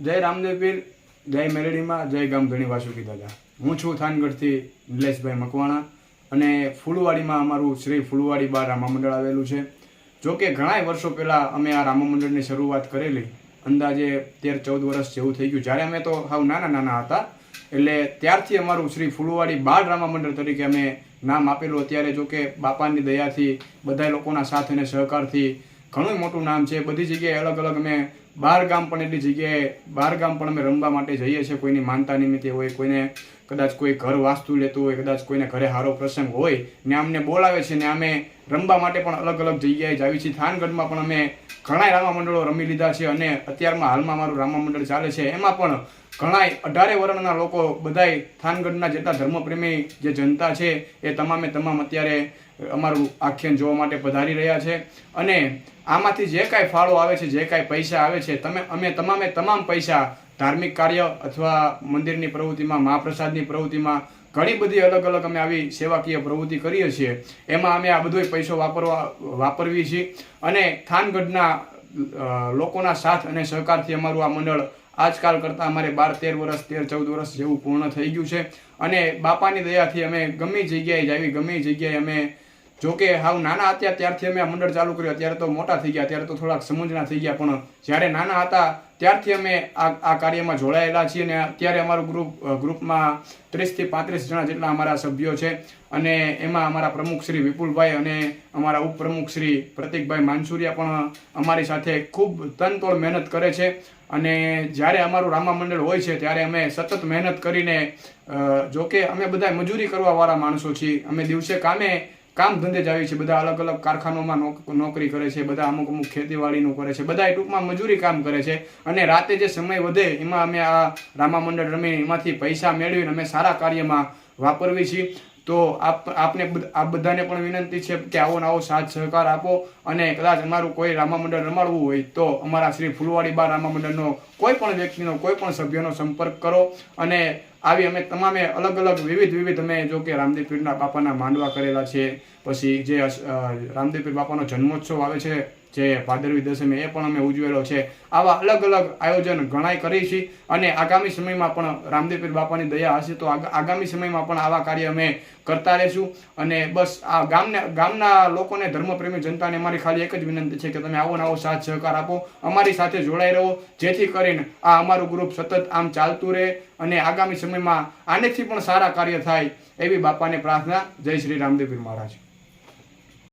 જય રામદેવ પીર, જય મેલેડીમાં જય ગામ ધણી વાસુકી દાદા. હું છું થાનગઢથી નિલેશભાઈ મકવાણા અને ફૂલવાડીમાં અમારું શ્રી ફૂલવાડી બાર રામા મંડળ આવેલું છે. જો કે ઘણાય વર્ષો પહેલાં અમે આ રામા મંડળની શરૂઆત કરેલી. અંદાજે તેર ચૌદ વર્ષ જેવું થઈ ગયું. જ્યારે અમે તો સાવ નાના નાના હતા, એટલે ત્યારથી અમારું શ્રી ફૂલવાડી બાળ રામા મંડળ તરીકે અમે નામ આપેલું. અત્યારે જો કે બાપાની દયાથી બધા લોકોના સાથ અને સહકારથી ઘણું મોટું નામ છે. બધી જગ્યાએ અલગ અલગ અમે બહાર ગામ પણ એટલી જગ્યાએ બહાર ગામ પણ અમે રમવા માટે જઈએ છીએ. કોઈની માનતા નિમિત્તે હોય, કોઈને કદાચ કોઈ ઘર વાસ્તુ લેતું હોય, કદાચ કોઈને ઘરે સારો પ્રસંગ હોય, ને અમને બોલાવે છે ને અમે રમવા માટે પણ અલગ અલગ જગ્યાએ જાવી છીએ. થાનગઢમાં પણ અમે ઘણા રામા મંડળો રમી લીધા છે અને અત્યારમાં હાલમાં મારું રામા મંડળ ચાલે છે. એમાં પણ ઘણાય અઢારે વર્ણના લોકો બધાય થાનગઢના જેટલા ધર્મપ્રેમી જે જનતા છે, એ તમામે તમામ અત્યારે અમારું આખ્યાન જોવા માટે પધારી રહ્યા છે. અને આમાંથી જે કાંઈ ફાળો આવે છે, જે કાંઈ પૈસા આવે છે, તમે, અમે તમામે તમામ પૈસા ધાર્મિક કાર્ય અથવા મંદિરની પ્રવૃત્તિમાં, મહાપ્રસાદની પ્રવૃત્તિમાં, ઘણી બધી અલગ અલગ અમે આવી સેવાકીય પ્રવૃત્તિ કરીએ છીએ. એમાં અમે આ બધો પૈસો વાપરવા, વાપરવી છીએ. અને થાનગઢના લોકોના સાથ અને સહકારથી અમારું આ મંડળ આજકાલ કરતાં અમારે બાર, તેર વર્ષ તેર, ચૌદ વર્ષ જેવું પૂર્ણ થઈ ગયું છે. અને બાપાની દયાથી અમે ગમે જગ્યાએ જાવી ગમે જગ્યાએ અમે જો કે હાવ નાના હતા ત્યારથી અમે આ મંડળ ચાલુ કર્યું. અત્યારે તો મોટા થઈ ગયા. ત્યારે તો થોડાક સમજના થઈ ગયા. પણ જ્યારે નાના હતા ત્યારથી અમે આ આ કાર્યમાં જોડાયેલા છીએ અને અત્યારે અમારું ગ્રુપ ગ્રુપમાં ત્રીસથી પાંત્રીસ જણા જેટલા અમારા સભ્યો છે. અને એમાં અમારા પ્રમુખ શ્રી વિપુલભાઈ અને અમારા ઉપપ્રમુખ શ્રી પ્રતિકભાઈ માનસુરિયા પણ અમારી સાથે ખૂબ તનતોડ મહેનત કરે છે. અને જ્યારે અમારું રામા મંડળ હોય છે, ત્યારે અમે સતત મહેનત કરીને જોકે અમે બધા મજૂરી કરવાવાળા માણસો છીએ. અમે દિવસે કામે કામ ધંધે જ આવી છે. બધા અલગ અલગ કારખાનામાં નોકરી કરે છે. બધા અમુક અમુક ખેતીવાડીનું કરે છે. બધા ટૂંકમાં મજૂરી કામ કરે છે. અને રાતે જે સમય વધે, એમાં અમે આ રામા મંડળ રમી એમાંથી પૈસા મેળવીને અમે સારા કાર્યમાં વાપરવી છીએ. તો આપ આપને આ બધાને પણ વિનંતી છે કે આવો આવો સાથ સહકાર આપો અને કદાચ અમારું કોઈ રામા મંડળ રમાડવું હોય તો અમારા શ્રી ફૂલવાડી બાર રામા મંડળનો કોઈ પણ વ્યક્તિનો, કોઈ પણ સભ્યનો સંપર્ક કરો અને આવી અમે તમામે અલગ અલગ વિવિધ વિવિધ અમે જો કે રામદેવ પીરના બાપાના માંડવા કરેલા છે. પછી જે રામદેવપીર રામદેવ પીર બાપાનો જન્મોત્સવ આવે છે જે ભાદરવી દશમી એ પણ અમે ઉજવેલો છે. આવા અલગ અલગ આયોજન ઘણાય કરી છીએ અને આગામી સમયમાં પણ રામદેવપીર બાપાની દયા હશે તો આગા- આગામી સમયમાં પણ આવા કાર્ય અમે કરતા રહેશું. અને બસ આ ગામને, ગામના લોકોને ધર્મપ્રેમી જનતાને અમારી ખાલી એક જ વિનંતી છે કે તમે આવો ને આવો સાથ સહકાર આપો. અમારી સાથે જોડાઈ રહો. જેથી કરીને આ અમારું ગ્રુપ સતત આમ ચાલતું રહે અને આગામી સમયમાં આનેથી પણ સારા કાર્ય થાય એવી બાપાને પ્રાર્થના. જય શ્રી રામદેવપીર મહારાજ.